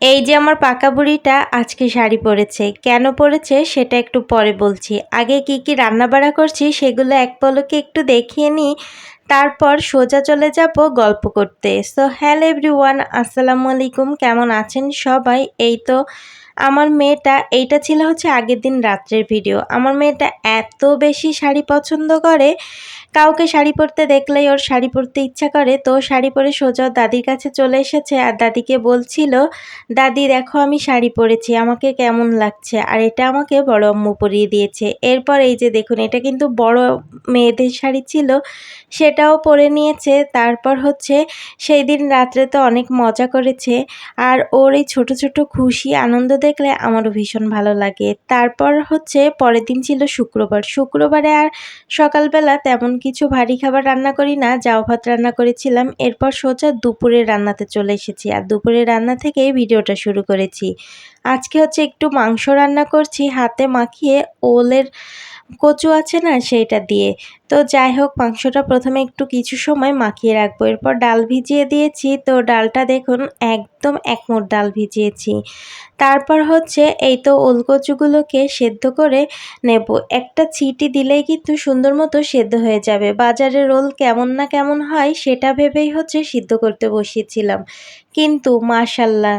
এই যে আমার পাকা বুড়িটা, আজকে শাড়ি পরেছে। কেন পরেছে সেটা একটু পরে বলছি। আগে কি কি রান্নাবাড়া করছি সেগুলো এক পলকে একটু দেখিয়ে নিই। তারপর সোজা চলে যাব গল্প করতে। সো হ্যালো এভরিওয়ান আসসালামু আলাইকুম, কেমন আছেন সবাই? এই তো আমার মেয়েটা, এইটা ছিল হচ্ছে আগের দিন রাত্রের ভিডিও আমার মেয়েটা এত বেশি শাড়ি পছন্দ করে, কাউকে শাড়ি পরতে দেখলেই ওর শাড়ি পরতে ইচ্ছা করে। তো শাড়ি পরে সোজা দাদির কাছে চলে এসেছে আর দাদিকে বলছিল, দাদি, দেখো আমি শাড়ি পরেছি, আমাকে কেমন লাগছে? আর এটা আমাকে বড় আম্মু পরিয়ে দিয়েছে। এরপর এই যে দেখুন, এটা কিন্তু বড় মেয়েদের শাড়ি ছিল সেটাও পরে নিয়েছে। তারপর হচ্ছে সেই দিন রাত্রে তো অনেক মজা করেছে। আর ওর এই ছোট ছোট খুশি আনন্দ দেখলে আমারও ভীষণ ভালো লাগে। তারপর হচ্ছে পরের দিন ছিল শুক্রবার। শুক্রবারে আর সকালবেলা তেমন কিছু ভারী খাবার রান্না করি না, যাও ভাত রান্না করেছিলাম। এরপর সোজা দুপুরে রান্নাতে চলে এসেছি। আর দুপুরে রান্না থেকেই ভিডিওটা শুরু করেছি। আজকে হচ্ছে একটু মাংস রান্না করছি। হাতে মাখিয়ে ওলের কচু আছে না, সেইটা দিয়ে। তো যাই হোক, মাংসটা প্রথমে একটু কিছু সময় মাখিয়ে রাখব। এরপর ডাল ভিজিয়ে দিয়েছি। তো ডালটা দেখুন, একদম এক মোট ডাল ভিজিয়েছি। তারপর হচ্ছে এই তো ওলকচুগুলোকে সেদ্ধ করে নেব। একটা ছিটি দিলেই কিন্তু সুন্দর মতো সেদ্ধ হয়ে যাবে। বাজারের রোল কেমন না কেমন হয়, সেটা ভেবেই হচ্ছে সিদ্ধ করতে বসিয়েছিলাম কিন্তু মাশাল্লাহ,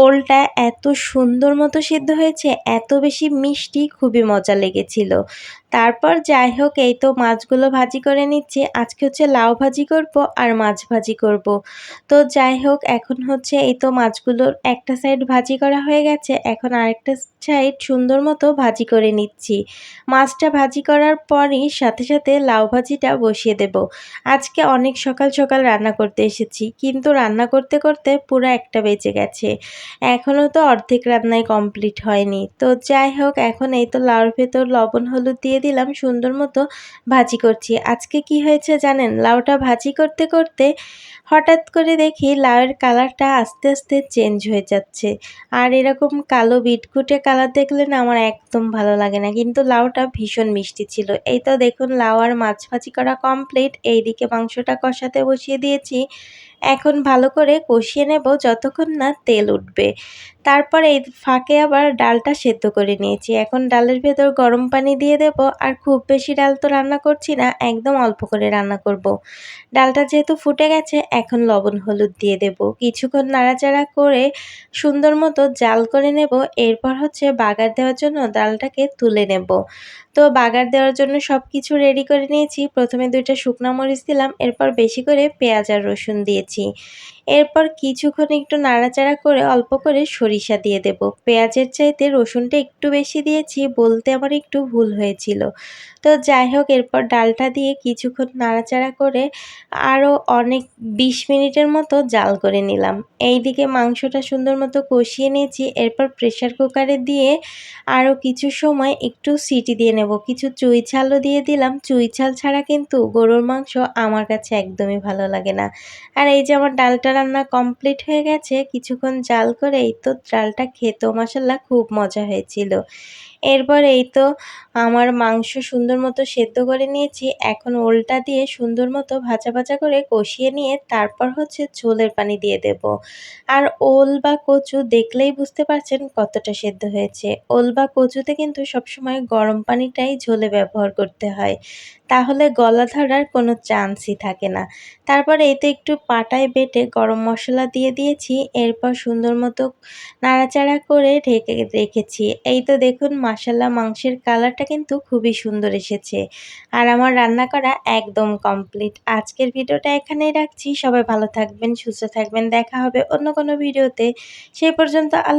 ওলটা এত সুন্দর মতো সিদ্ধ হয়েছে, এত বেশি মিষ্টি, খুবই মজা লেগেছিল। তারপর যাই হোক, এই তো মাছগুলো ভাজি করে নিচ্ছি। আজকে হচ্ছে লাউ ভাজি করব আর মাছ ভাজি করব। তো যাই হোক, এখন হচ্ছে এই তো মাছগুলোর একটা সাইড ভাজি করা হয়ে গেছে। এখন আরেকটা সাইড সুন্দর মতো ভাজি করে নিচ্ছি। মাছটা ভাজি করার পরই সাথে সাথে লাউ ভাজিটা বসিয়ে দেব। আজকে অনেক সকাল সকাল রান্না করতে এসেছি, কিন্তু রান্না করতে করতে পুরো একটা বেঁচে গেছে। এখনও তো অর্ধেক রান্নায় কমপ্লিট হয়নি। তো যাই হোক, এখন এই তো লাউর ভেতর লবণ, হলুদ দিয়ে দিলাম সুন্দর মতো ভাজি করছি। আজকে কি হয়েছে জানেন? লাউটা ভাজি করতে করতে হঠাৎ করে দেখি লাউয়ের কালারটা আস্তে আস্তে চেঞ্জ হয়ে যাচ্ছে। আর এরকম কালো বিটকুটে কালার দেখলে না আমার একদম ভালো লাগে না। কিন্তু লাউটা ভীষণ মিষ্টি ছিল। এই তো দেখুন, লাউ আর মাছ ভাজি করা কমপ্লিট এইদিকে মাংসটা কষাতে বসিয়ে দিয়েছি। এখন ভালো করে কষিয়ে নেব যতক্ষণ না তেল উঠবে। তারপর এই ফাঁকে আবার ডালটা সেদ্ধ করে নিয়েছি। এখন ডালের ভেতর গরম পানি দিয়ে দেব আর খুব বেশি ডাল তো রান্না করছি না, একদম অল্প করে রান্না করব। ডালটা যেহেতু ফুটে গেছে, এখন লবণ হলুদ দিয়ে দেব। কিছুক্ষণ নাড়াচাড়া করে সুন্দর মতো জাল করে নেব। এরপর হচ্ছে বাগার দেওয়ার জন্য ডালটাকে তুলে নেব। তো বাগার দেওয়ার জন্য সব কিছু রেডি করে নিয়েছি। প্রথমে দুইটা শুকনা মরিচ দিলাম, এরপর বেশি করে পেঁয়াজ আর রসুন দিয়েছি। এরপর কিছুক্ষণ একটু নাড়াচাড়া করে অল্প করে সরিষা দিয়ে দেব। পেঁয়াজের চাইতে রসুনটা একটু বেশি দিয়েছি, বলতে আমার একটু ভুল হয়েছিল। তো যাই হোক, এরপর ডালটা দিয়ে কিছুক্ষণ নাড়াচাড়া করে আরও অনেক বিশ মিনিটের মতো জাল করে নিলাম। এই দিকে মাংসটা সুন্দর মতো কষিয়ে নিয়েছি। এরপর প্রেশার কুকারে দিয়ে আরও কিছু সময় একটু সিটি দিয়ে নেব। কিছু চুই ছালও দিয়ে দিলাম। চুই ছাল ছাড়া কিন্তু গরুর মাংস আমার কাছে একদমই ভালো লাগে না। আর এই যে আমার ডালটা রান্না কমপ্লিট হয়ে গেছে, কিছুক্ষণ জাল করে এই তো ডালটা খেতেও মশাল্লা খুব মজা হয়েছিল। এরপর এই তো আমার মাংস সুন্দর মতো সেদ্ধ করে নিয়েছি। এখন ওলটা দিয়ে সুন্দর মতো ভাজা ভাজা করে কষিয়ে নিয়ে তারপর হচ্ছে ঝোলের পানি দিয়ে দেব। আর ওল বা কচু দেখলেই বুঝতে পারছেন কতটা সেদ্ধ হয়েছে। ওল বা কচুতে কিন্তু সবসময় গরম পানিটাই ঝোলে ব্যবহার করতে হয়। তাহলে গলা ধরার কোনো চান্সই থাকে না। তারপরে এতে একটু পাটায় বেটে গরম মশলা দিয়ে দিয়েছি। এরপর সুন্দর মতো নাড়াচাড়া করে ঢেকে রেখেছি। এই তো দেখুন মাসাল্লা মাংসের কালারটা কিন্তু খুবই সুন্দর এসেছে। আর আমার রান্না করা একদম কমপ্লিট। আজকের ভিডিওটা এখানেই রাখছি। সবাই ভালো থাকবেন, সুস্থ থাকবেন। দেখা হবে অন্য কোনো ভিডিওতে। সেই পর্যন্ত আল্লাহ